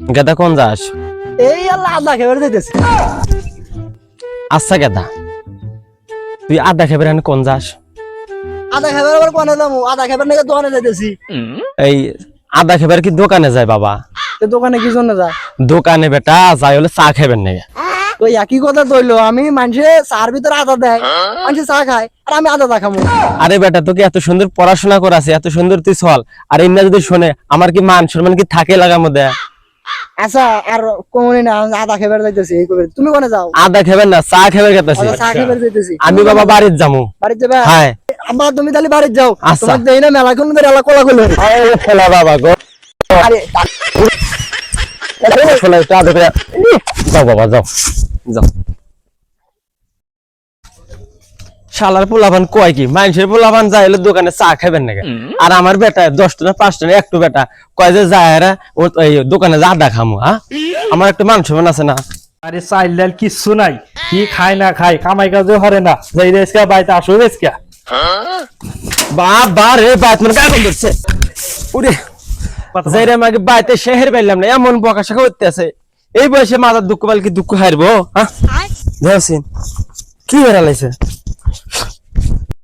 গেদা কোন যাস? এই আল্লাহ আদা খেয়ে দিতেছি আচ্ছা গেদা তুই আড্ডা খেবে রান কোন যাস? আদা খাবার আবার কোনে যাব? আদা খাবার নাকি দোকানে যাইতেছি। এই আদা খেবার কি দোকানে যায় বাবা? দোকানে কি জন্য যায়? দোকানে বেটা যাই হলে চা খাবেন নাকি তো একই কথা তৈলো আমি মানুষে চার ভিতরে আদা দেয় মানুষে চা খায়। আর আমি আদা খামো আরে বেটা তোকে এত সুন্দর পড়াশোনা করাছে এত সুন্দর তুই চল। আর ইন্না যদি শোনে আমার কি মান সম্মান কি থাকে লাগার মধ্যে আচ্ছা আর কোনে না আদা খাবার যাইতেছি এই করে। তুমি কোনে যাও? আদা খাবেন না চা খাবার গেতেছি আদা চা খাবার যাইতেছি। আমি বাবা বাড়ির যাব। বাড়িতে যাবে? হ্যাঁ। আব্বা তুমি তাহলে বাড়ি যাও। আচ্ছা। তোমার দেই না মেলা কোন ধরে এলা কোলা কইলো আরে ফেলা বাবা গো। আরে। ফেলা একটু আদা যাও বাবা যাও। যাও। শালার পোলাবান কয় কি? মানুষের পোলাবান যায় হলে দোকানে চা খাবেন নাকি? আর আমার বেটা দশটা না পাঁচটা না একটু বেটা কয় যে যায় ও দোকানে যা আড্ডা খামু হ্যাঁ? আমার একটু মান সম্মান আছে না। আরে চাইল ডাল কিচ্ছু নাই। কি খায় না খায় কামাই কাজে হরে না। যাই রেসকা বাইতে আসো রেসকা। বাবা রে বাত মানে গায়ে ধরছে উরে যাইরে আমাকে বাইতে শেহের পাইলাম না এমন বকা শাখা করতে আছে। এই বয়সে মাথার দুঃখ পাল কি দুঃখ হারবো হ্যাঁ? কি বেড়ালাইছে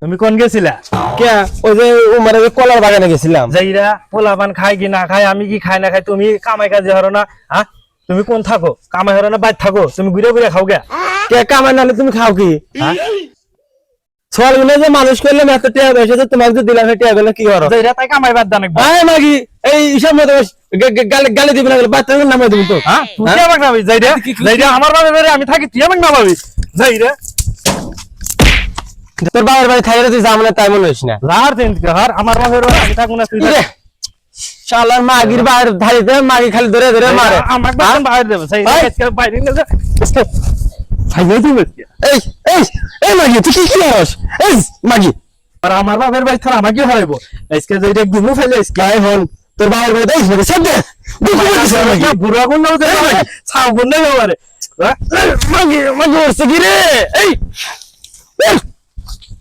তুমি কোন গেছিলা? কে? ওই যে উমারে যে কলার বাগানে গেছিলাম। যাইরা পোলাপান খায় কি না খায় আমি কি খাই না খাই তুমি কামাই কাজে হরো না হ্যাঁ? তুমি কোন থাকো? কামাই হরো না বাইর থাকো তুমি ঘুরে ঘুরে খাও গে। কে কামাই নালে তুমি খাও কি? হ্যাঁ? ছয় যে মানুষ করলাম এত টিয়া বেসে তো তোমাকে যে দিলাম টিয়া গুলো কি করো যাইরা তাই কামাই বাদ দান আয় মাগি এই হিসাব মতো গালি গালি দিবি না বাচ্চা নামে দিবি তো। হ্যাঁ? তুই আমাকে না যাইরা যাইরা আমার বাড়ি আমি থাকি তুই আমাকে না পাবি যাইরা তোর বাবার বাড়ি খাইলে তুই যাব না তাই মনে হইস না লার দিন হার আমার বাড়ি আমি থাকব না তুই শালার মাগির বাইরে ধারিতে মাগি খালি ধরে ধরে মারে আমাকে বাইরে দেবে বাইরে যা এই এই এই মাগি তুই কি কি হস এই মাগি আর আমার বাপের বাড়ি থাকা আমাকে হারাইবো আজকে যাইরা গিমু ফেলে আজকে গায়ে হন তোর বাবার বাড়ি দেখ বুড়া কোন নাও আমারে মাগি মাগি হচ্ছে কি রে এই এই,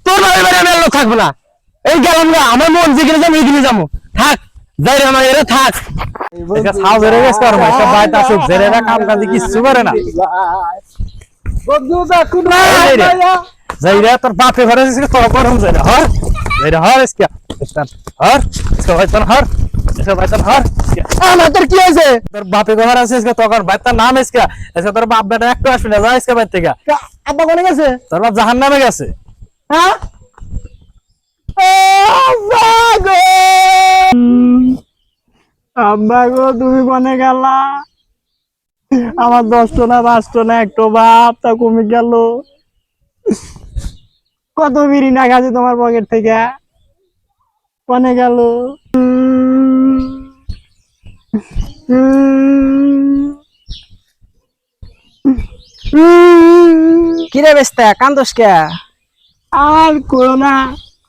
তোর বাবার বাড়ি আমি লোক থাকব না। এই গেলাম না আমার মন যেখানে যাব এইখানে যাব। থাক যাই আমার এরা থাক। এটা ছাও ধরে গেছে আর একটা বাইত আসুক জেরেরা কাম কাজ কিছু করে না। বন্ধু দেখুন না এই রে। যাইরা তোর বাপে ঘরে এসে তোর গরম যাইরা হর যাইরা হর এসকে। হর এসকে বাইতন হর এসকে বাইতন হর আমার তোর কি হয়েছে? তোর বাপে ঘর আছে নাম এসকে। তোর বাপ বেটা একটু আসবে না যা এসকে বাইর থেকে আব্বা কোনে গেছে? তোর বাপ জাহান নামে গেছে। হ্যাঁ আব্বা গো আব্বা গো তুমি কোনে গেলা? আমার দশটো না পাঁচটো না একটো বাপ তা কমে গেল। কত বিড়ি না গেছে তোমার পকেট থেকে? কোনে গেল? কিরে বেস্তা কান্দোস কে? আর করোনা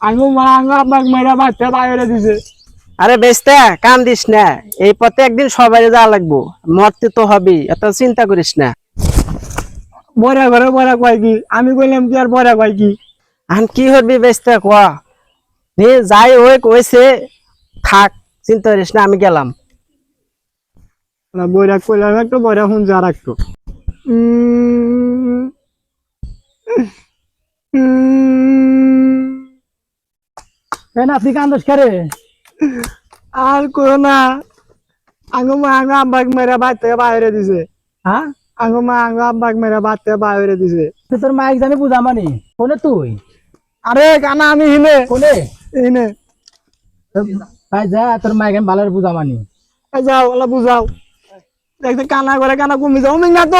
আমি মাঙ্গা আব্বাক মেরা বাচ্চা বাইরে দিছে। আরে বেস্তা কান্দিস না। এই পথে একদিন সবাই যাওয়া লাগবো। মরতে তো হবেই এত চিন্তা করিস না। বড়া ঘরে বড়া কয় কি? আমি কইলাম কি আর বড়া কয় কি? এখন কি করবি বেস্তা কোয়া নে যাই ওই কইছে থাক চিন্তা করিস না আমি গেলাম। না বইরা কইলাম একটু বইরা আর একটু উম, উম, কেন আপনি কান্দোস আর আঙ্গু মা আঙ্গু আব্বাক মেরা বাচ্চা বাইরে দিছে। হ্যাঁ আঙ্গু মা আঙ্গু আব্বাক মেরা বাচ্চা বাইরে দিছে। তোর মাইক জানি বুঝা মানি। কোনে তুই? আরে কানা আমি হিনে। কোনে? হিনে। ভাই যা তোর মাইক আমি ভালো বুঝা মানি। যাও ওলা বুঝাও। দেখতে কানা করে কানা কমি যাও। মিঙ্গা তো?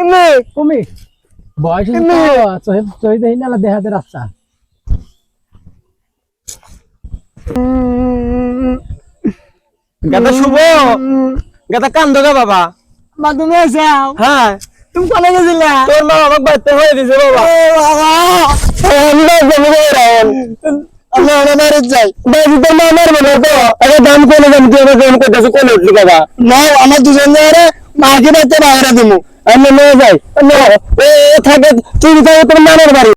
এমনি তুমি বয়স। চই দেই না দেহাতে রাস্তা গাদা শুভ। গাদা কান্দ গা বাবা। মা তুমি যাও। হ্যাঁ। তুমি কোনে গেছিলা? তোর মা বাবা বাইতে হয়ে দিছে বাবা। আমরা যাই। মা তো। আরে দাম কোনে দাম তুই আমার দাম করতেছ কোনে উঠলি বাবা। না আমার দুজন ধরে মাকে বাচ্চা বাইরে দিমু। আমি নিয়ে যাই। ও থাকে থাকে তোর মামার বাড়ি।